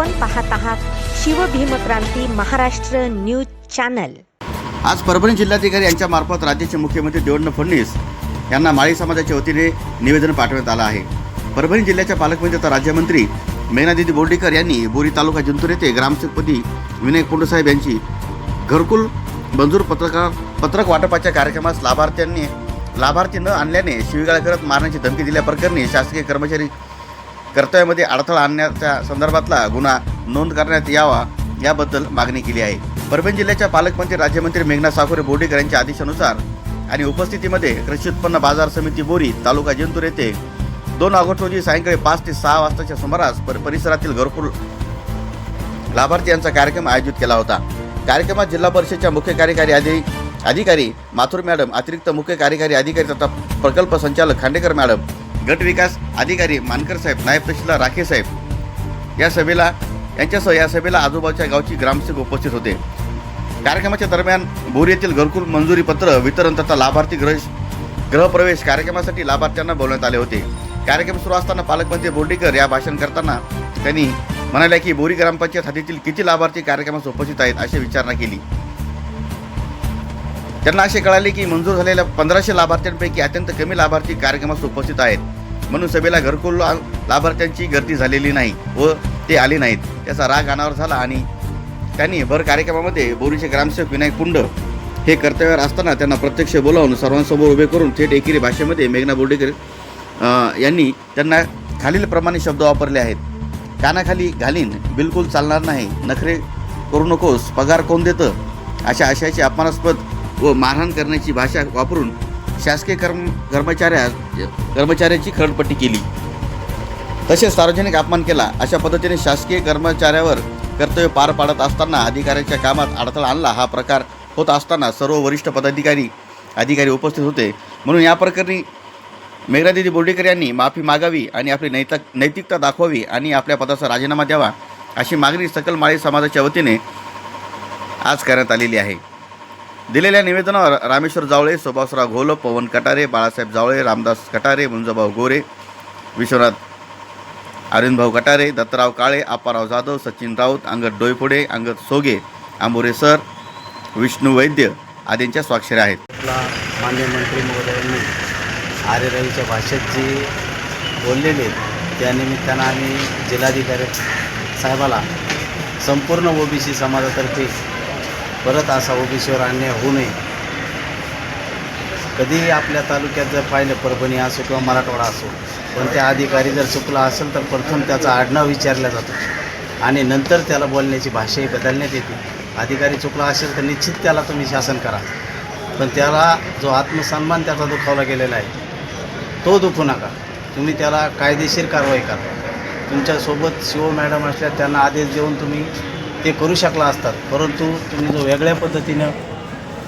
आपण पाहत आहात शिवभीमक्रांती महाराष्ट्र न्यूज चॅनल. आज परभणी जिल्हाधिकारी यांच्या मार्फत राज्याचे मुख्यमंत्री देवेंद्र फडणवीस यांना माळी समाजाच्या वतीने निवेदन पाठवण्यात आलं आहे. परभणी जिल्ह्याच्या पालकमंत्री तथा राज्यमंत्री मेघनादिदी बोर्डीकर यांनी बोरी तालुका जिंतूर येथे ग्रामसेवकपदी विनय कुंडसाहेब यांची घरकुल मंजूर पत्रकार पत्रक वाटपाच्या कार्यक्रमास लाभार्थ्यांनी लाभार्थी न आणल्याने शिवीगाळ करत मारण्याची धमकी दिल्याप्रकरणी शासकीय कर्मचारी कर्तव्यामध्ये अडथळा आणण्याच्या संदर्भातला गुन्हा नोंद करण्यात यावा याबद्दल मागणी केली आहे. परभणी जिल्ह्याच्या पालकमंत्री राज्यमंत्री मेघना साखरे बोर्डीकर यांच्या आदेशानुसार आणि उपस्थितीमध्ये कृषी उत्पन्न बाजार समिती बोरी तालुका जिंतूर येथे दोन ऑगस्ट रोजी सायंकाळी पाच ते सहा वाजताच्या सुमारास पर परिसरातील घरकुल लाभार्थी यांचा कार्यक्रम आयोजित केला होता. कार्यक्रमात जिल्हा परिषदेच्या मुख्य कार्यकारी अधि अधिकारी माथुर मॅडम अतिरिक्त मुख्य कार्यकारी अधिकारी तथा प्रकल्प संचालक खांडेकर मॅडम गट विकास अधिकारी मानकर साहेब नायब तहसीलदार राखे साहेब या सभेला यांच्यासह या सभेला आजोबाच्या गावची ग्रामसेवक उपस्थित होते. कार्यक्रमाच्या दरम्यान बोरी येथील घरकुल मंजुरी पत्र वितरण तथा लाभार्थी ग्रह गृहप्रवेश कार्यक्रमासाठी लाभार्थ्यांना बोलवण्यात आले होते. कार्यक्रम सुरू असताना पालकमंत्री बोर्डीकर या भाषण करताना त्यांनी म्हणाले की बोरी ग्रामपंचायत हद्दीतील किती लाभार्थी कार्यक्रमास उपस्थित आहेत अशी विचारणा केली. त्यांना असे कळाले की मंजूर झालेल्या पंधराशे लाभार्थ्यांपैकी अत्यंत कमी लाभार्थी कार्यक्रमास उपस्थित आहेत. म्हणून सभेला घरकुल लाभार्थ्यांची गर्दी झालेली नाही व ते आले नाहीत. त्याचा राग अनावर झाला आणि त्यांनी भर कार्यक्रमामध्ये बोरीचे ग्रामसेवक विनायक कुंड हे कर्तव्यावर असताना त्यांना प्रत्यक्ष बोलावून सर्वांसमोर उभे करून थेट एकेरी भाषेमध्ये मेघना बोर्डेकर यांनी त्यांना खालीलप्रमाणे शब्द वापरले आहेत. कानाखाली घालीन बिलकुल चालणार नाही नखरे करू नकोस पगार कोण देतं? अशा आशयाची अपमानास्पद व मारहाण करण्याची भाषा वापरून शासकीय कर्म कर्मचाऱ्या कर्मचाऱ्याची खरडपट्टी केली. तसेच सार्वजनिक अपमान केला. अशा पद्धतीने शासकीय कर्मचाऱ्यावर कर्तव्य पार पाडत असताना अधिकाऱ्यांच्या कामात अडथळा आणला. हा प्रकार होत असताना सर्व वरिष्ठ पदाधिकारी अधिकारी उपस्थित होते. म्हणून या प्रकरणी मेघनादिदी बोर्डेकर यांनी माफी मागावी आणि आपली नैतिक नैतिकता दाखवावी आणि आपल्या पदाचा राजीनामा द्यावा अशी मागणी सकल माळी समाजाच्या वतीने आज करण्यात आलेली आहे. दिलेल्या निवेदनावर रामेश्वर जावळे सुभाषराव घोल पवन कटारे बाळासाहेब जावळे रामदास कटारे मुंजाभाऊ गोरे विश्वनाथ अरविंदभाऊ कटारे दत्तराव काळे आप्पाराव जाधव सचिन राऊत अंगद डोईफोडे अंगद सोगे आंबोरे सर विष्णू वैद्य आदींच्या स्वाक्षऱ्या आहेत. आपला मान्य मंत्री महोदयांनी आर्य रवीच्या भाषेत जी बोललेले त्या निमित्तानं आम्ही जिल्हाधिकारी साहेबाला संपूर्ण ओबीसी समाजातर्फे परत असा ओबीसीवर अन्याय होऊ नये. कधीही आपल्या तालुक्यात जर पाहिलं परभणी असो किंवा मराठवाडा असो पण त्या अधिकारी जर चुकला असेल तर प्रथम त्याचा आडनाव विचारला जातो आणि नंतर त्याला बोलण्याची भाषाही बदलण्यात येते. अधिकारी चुकला असेल तर निश्चित त्याला तुम्ही शासन करा. पण त्याला जो आत्मसन्मान त्याचा दुखावला गेलेला आहे तो दुखू नका. तुम्ही त्याला कायदेशीर कारवाई करा. तुमच्यासोबत शिव मॅडम असल्या त्यांना आदेश देऊन तुम्ही ते करू शकला असतात. परंतु तुम्ही जो वेगळ्या पद्धतीनं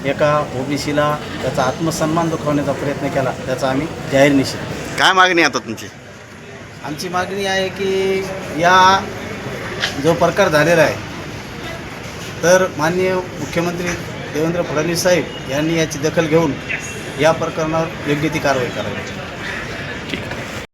एका ओबीसीला त्याचा आत्मसन्मान दुखवण्याचा प्रयत्न केला त्याचा आम्ही जाहीर निषेध काय मागणी आता तुमची? आमची मागणी आहे की या जो प्रकार झालेला आहे तर माननीय मुख्यमंत्री देवेंद्र फडणवीस साहेब यांनी याची दखल घेऊन या प्रकरणावर योग्य ती कारवाई करावी.